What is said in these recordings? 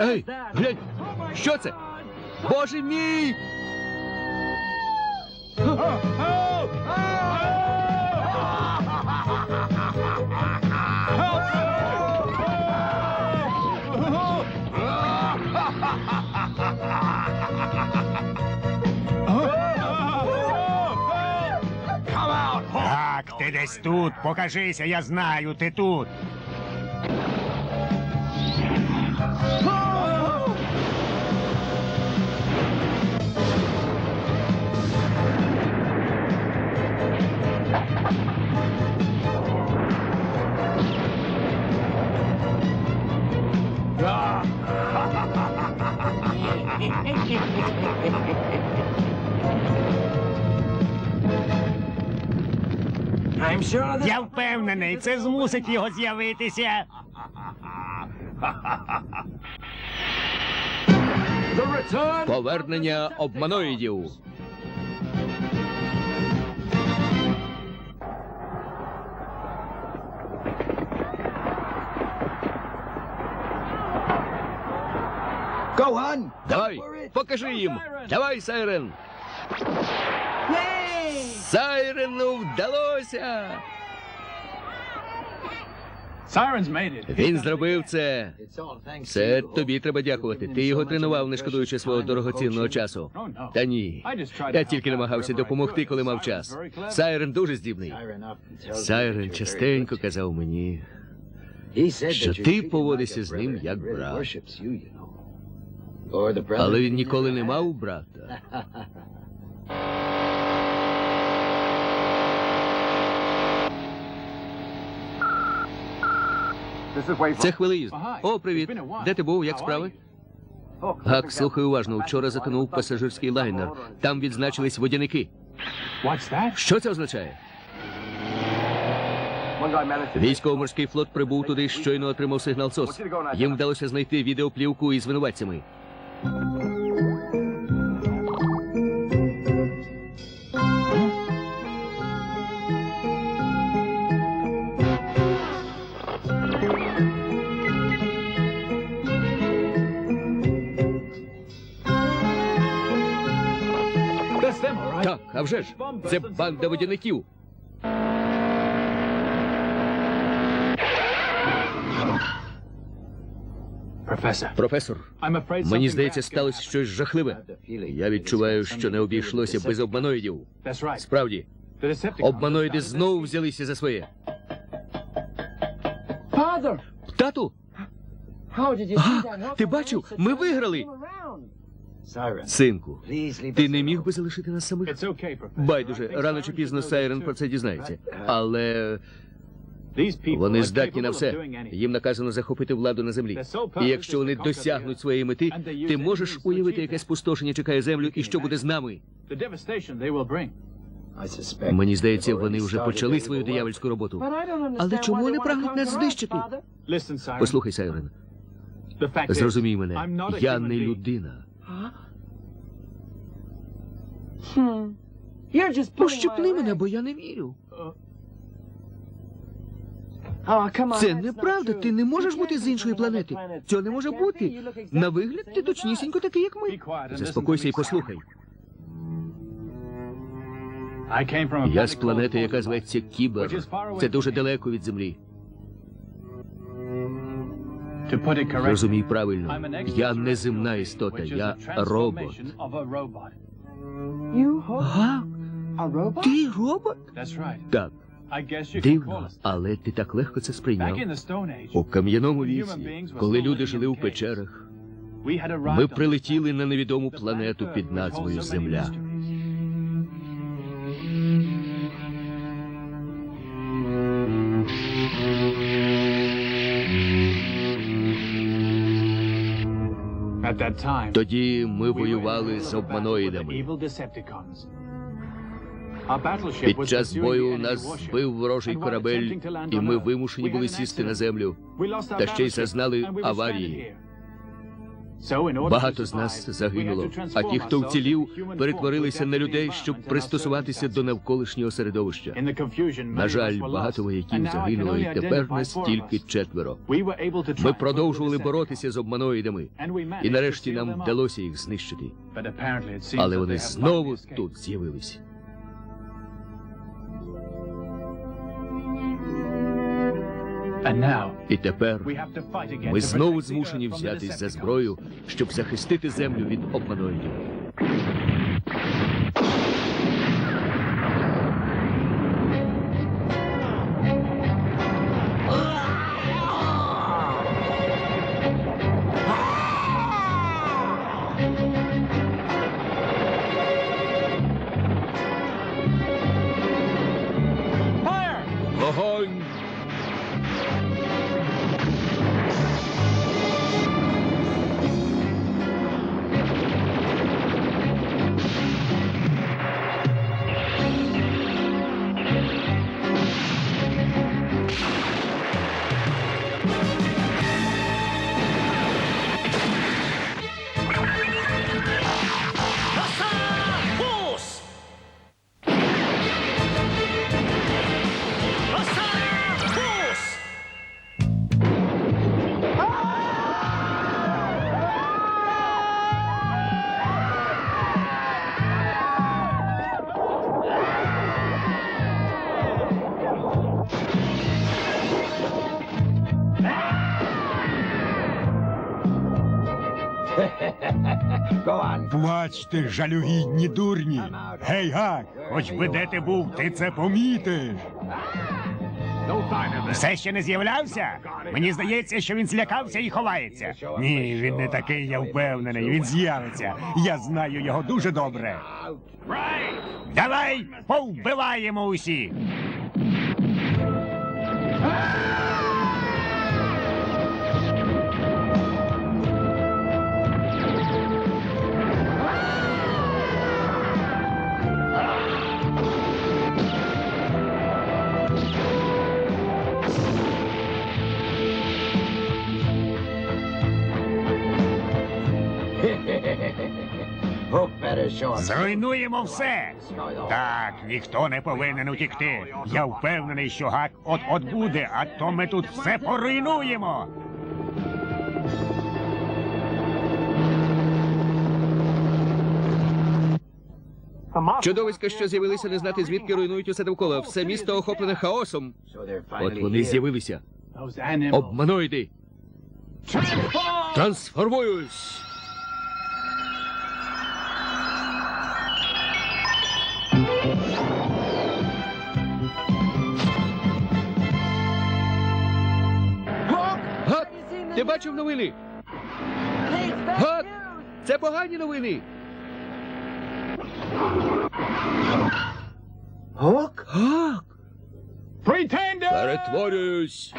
Ей, глянь, що це? Боже мій! Так, ти десь тут. Покажися, я знаю, ти тут. Я впевнений, це змусить його з'явитися. Повернення обманоїдів. Давай, покажи їм. Давай, Сайрен. Сайрену вдалося. Він зробив це. Це тобі треба дякувати. Ти його тренував, не шкодуючи свого дорогоцінного часу. Та ні. Я тільки намагався допомогти, коли мав час. Сайрен дуже здібний. Сайрен частенько казав мені, що ти поводишся з ним як брат. Але він ніколи не мав брата. Це хвилеїзд. О, привіт. Де ти був? Як справи? Гак, слухай уважно. Вчора затонув пасажирський лайнер. Там відзначились водяники. Що це означає? Військово-морський флот прибув туди, щойно отримав сигнал СОС. Їм вдалося знайти відеоплівку із винуватцями. Так, а вже ж, це банда водяників. Професор, мені здається, сталося щось жахливе. Я відчуваю, що не обійшлося без обманоїдів. Справді, обманоїди знову взялися за своє. Тату, ти бачив? Ми виграли. Синку, ти не міг би залишити нас самих? Байдуже, рано чи пізно Сайрен про це дізнається. Але вони здатні на все. Їм наказано захопити владу на землі. І якщо вони досягнуть своєї мети, ти можеш уявити, яке спустошення чекає землю і що буде з нами. Мені здається, вони вже почали свою диявольську роботу. Але чому вони прагнуть нас знищити? Послухай, Сайрен, зрозумій мене, я не людина. Пощепни мене, бо я не вірю. Це неправда. Ти не можеш бути з іншої планети. Цього не може бути. На вигляд ти точнісінько такий, як ми. Заспокойся і послухай. Я з планети, яка зветься Кібер. Це дуже далеко від землі. Розумій правильно, я не земна істота, я робот. Га? Ти робот? Так, дивно, але ти так легко це сприйняв. У кам'яному віці, коли люди жили у печерах, ми прилетіли на невідому планету під назвою Земля. Тоді ми воювали з обманоїдами. Під час бою нас збив ворожий корабель, і ми вимушені були сісти на землю. Та ще й зазнали аварії. Багато з нас загинуло, а ті, хто вцілів, перетворилися на людей, щоб пристосуватися до навколишнього середовища. На жаль, багато вояків загинуло, і тепер нас тільки четверо. Ми продовжували боротися з обманоїдами, і нарешті нам вдалося їх знищити. Але вони знову тут з'явилися. І тепер ми знову змушені взятись за зброю, щоб захистити землю від обманоїдів. Плачте, жалюгідні дурні. Гей, гак, хоч би де ти був, ти це помітиш. Все ще не з'являвся? Мені здається, що він злякався і ховається. Ні, він не такий, я впевнений. Він з'явиться. Я знаю його дуже добре. Давай повбиваємо усіх. Зруйнуємо все. Так, ніхто не повинен утікти. Я впевнений, що гак от-от буде, а то ми тут все поруйнуємо. Чудовиська, що з'явилися, не знати звідки руйнують усе довкола. Все місто охоплене хаосом. От вони з'явилися. Обманоїди. Трансформуюсь. Ти бачив новини? Це погані новини. Гок? Гак. Перетворююсь.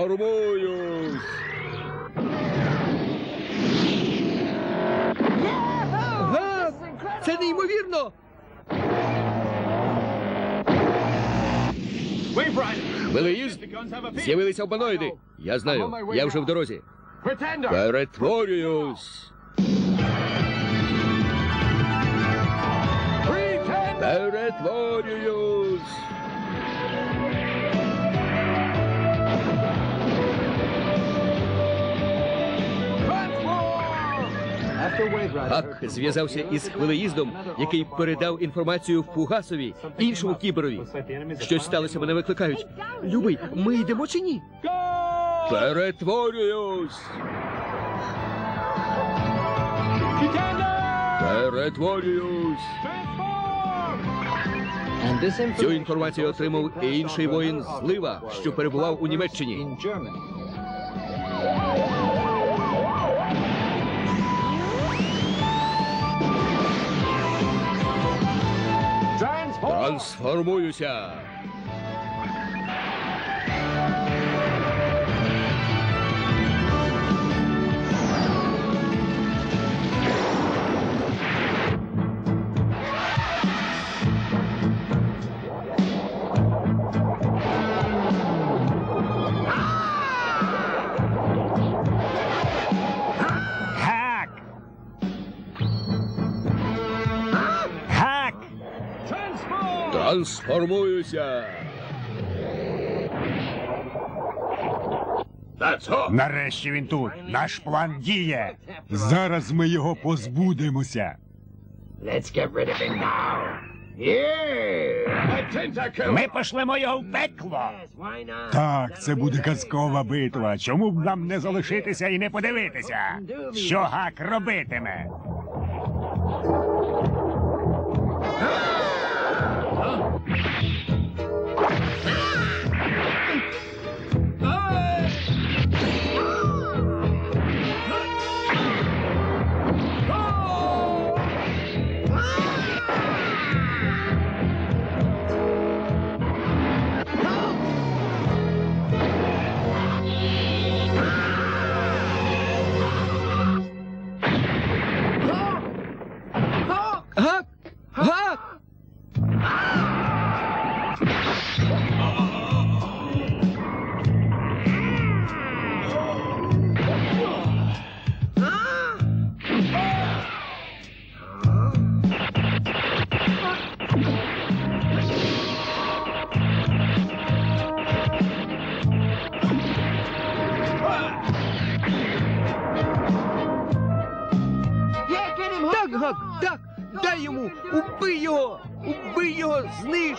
Трансформуюсь. Гак, це неймовірно. Велеїзд, з'явилися обманоїди. Я знаю, я вже в дорозі. Перетворююсь. Перетворююсь. Гак зв'язався із хвилеїздом, який передав інформацію Фугасові, іншому кіберові. Щось сталося, мене викликають. Любий, ми йдемо чи ні? Перетворююсь. Перетворююсь. Цю інформацію отримав і інший воїн Злива, що перебував у Німеччині. Трансформуюся. Трансформуюся. Нарешті він тут. Наш план діє. Зараз ми його позбудемося. Let's get rid of him now. Yeah! Ми пошлемо його в пекло. Так, це буде казкова битва. Чому б нам не залишитися і не подивитися? Що гак робитиме? Так, гак, так! Дай йому! Убий його! Убий його! Зниж!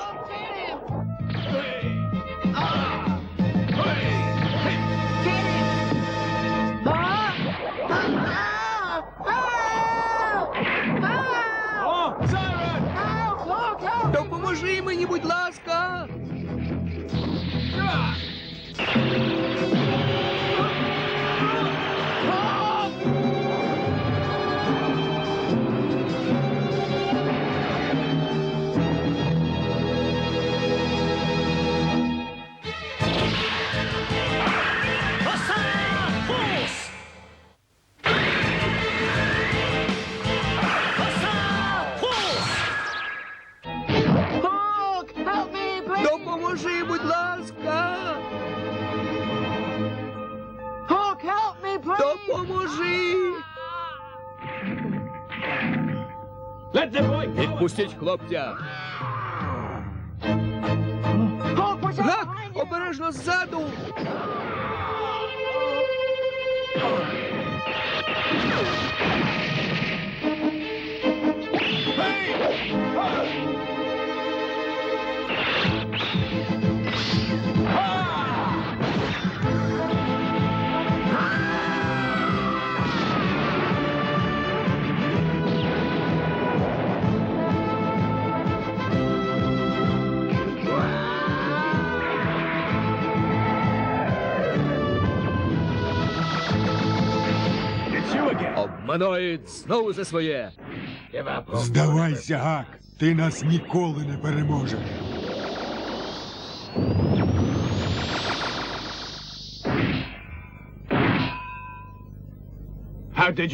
Допоможи мені, будь ласка! Відпустіть хлопця. Гак! Обережно ззаду! Обманоїд знову за своє. Здавайся, гак. Ти нас ніколи не переможеш.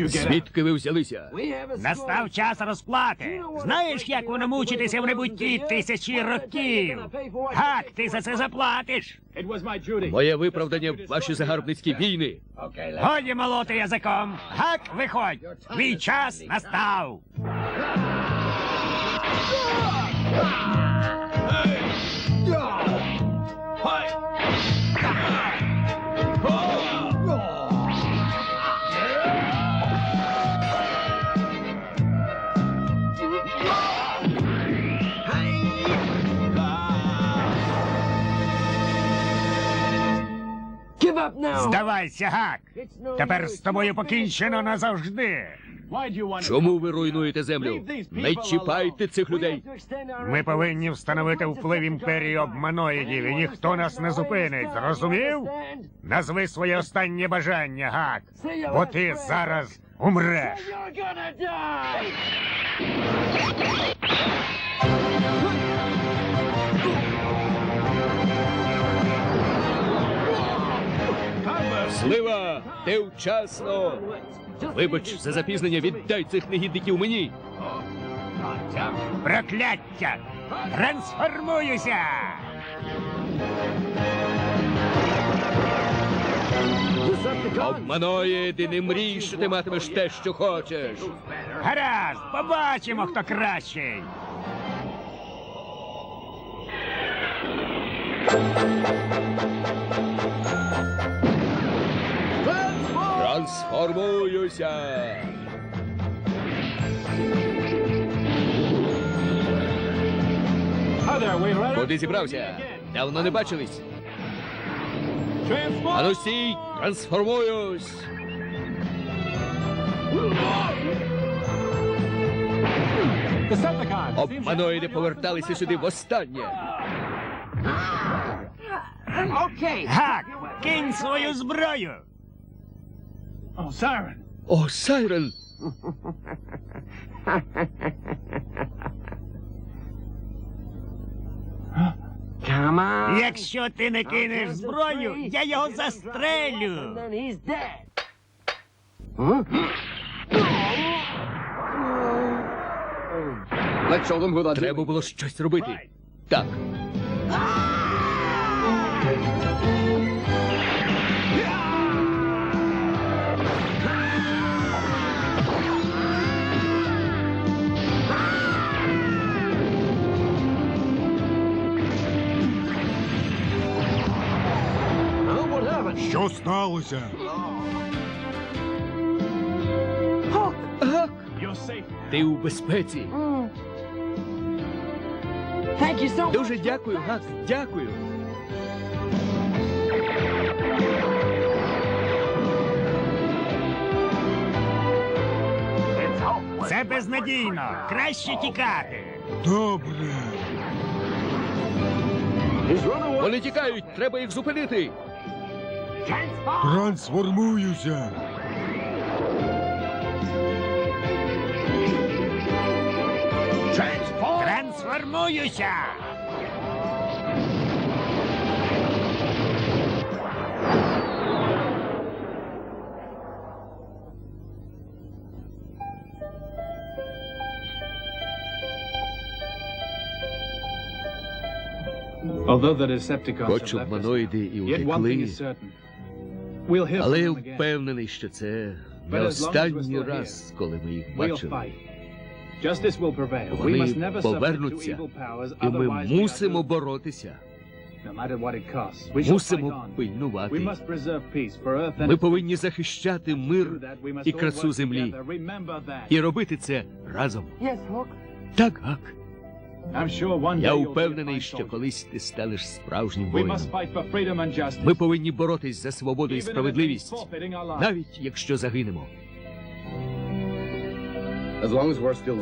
Звідки ви взялися? Настав час розплати. Знаєш, як воно мучитися в небутті тисячі років? Гак, ти за це заплатиш. Моє виправдання в ваші загарбницькі війни. Годі молоти язиком. Гак, виходь. Твій час настав. Здавайся, гак. Тепер з тобою покінчено назавжди. Чому ви руйнуєте землю? Не чіпайте цих людей. Ми повинні встановити вплив імперії обманоїдів, і ніхто нас не зупинить. Зрозумів? Назви своє останнє бажання, гак. Бо ти зараз умреш. Слива, ти вчасно. Вибач, за запізнення віддай цих негідників мені. Прокляття! Трансформуюся! ти не мрій, що ти матимеш те, що хочеш. Гаразд, побачимо, хто кращий. Thank you. Трансформуюся! Куди зібрався? Давно не бачились. Ану стій! Трансформуюсь! Обманоїди поверталися сюди востаннє. Гак, кинь свою зброю! О, Сайрен! Come on. Якщо ти не кинеш зброю, я його застрелю. Треба було щось робити. Так. Що сталося? Ти у безпеці. Дуже дякую, Гак. Дякую. Це безнадійно. Краще тікати. Away. Вони тікають, треба їх зупинити. Transform. Трансформуюся. Transform. Трансформуюся. Хоч обманоїди і утекли, але я впевнений, що це не останній раз, коли ми їх бачили. Вони повернуться, і ми мусимо боротися. Мусимо пильнувати. Ми повинні захищати мир і красу землі. і робити це разом. Так, Гак. Я впевнений, що колись ти станеш справжнім воїном. Ми повинні боротись за свободу і справедливість, навіть якщо загинемо.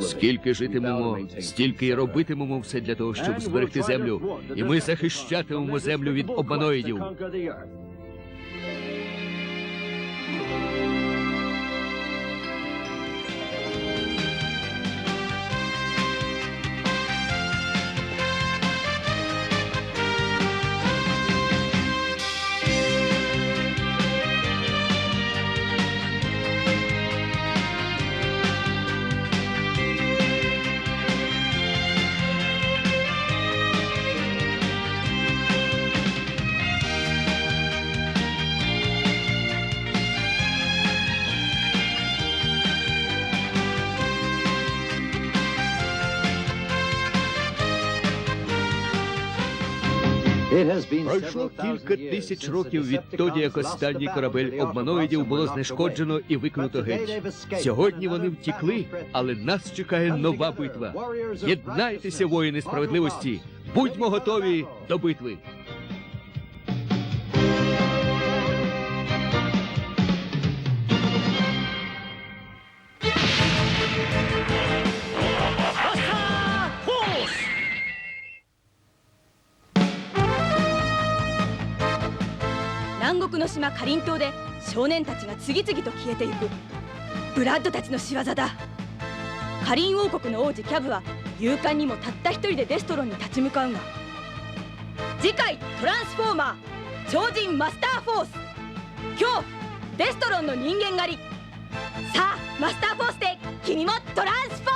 Скільки житимемо, стільки й робитимемо все для того, щоб зберегти землю, і ми захищатимемо землю від обманоїдів. Пройшло кілька тисяч років відтоді, як останній корабель обманоїдів було знешкоджено і викинуто геть. Сьогодні вони втікли, але нас чекає нова битва. Єднайтеся, воїни справедливості! Будьмо готові до битви.「島かりん島で少年たちが次々と消えていく。ブラッドたちの仕業だ。カリン王国の王子キャブは勇敢にもたった一人でデストロンに立ち向かうが。次回「トランスフォーマー超人マスターフォース」今日デストロンの人間狩り。さあマスターフォースで君もトランスフォーム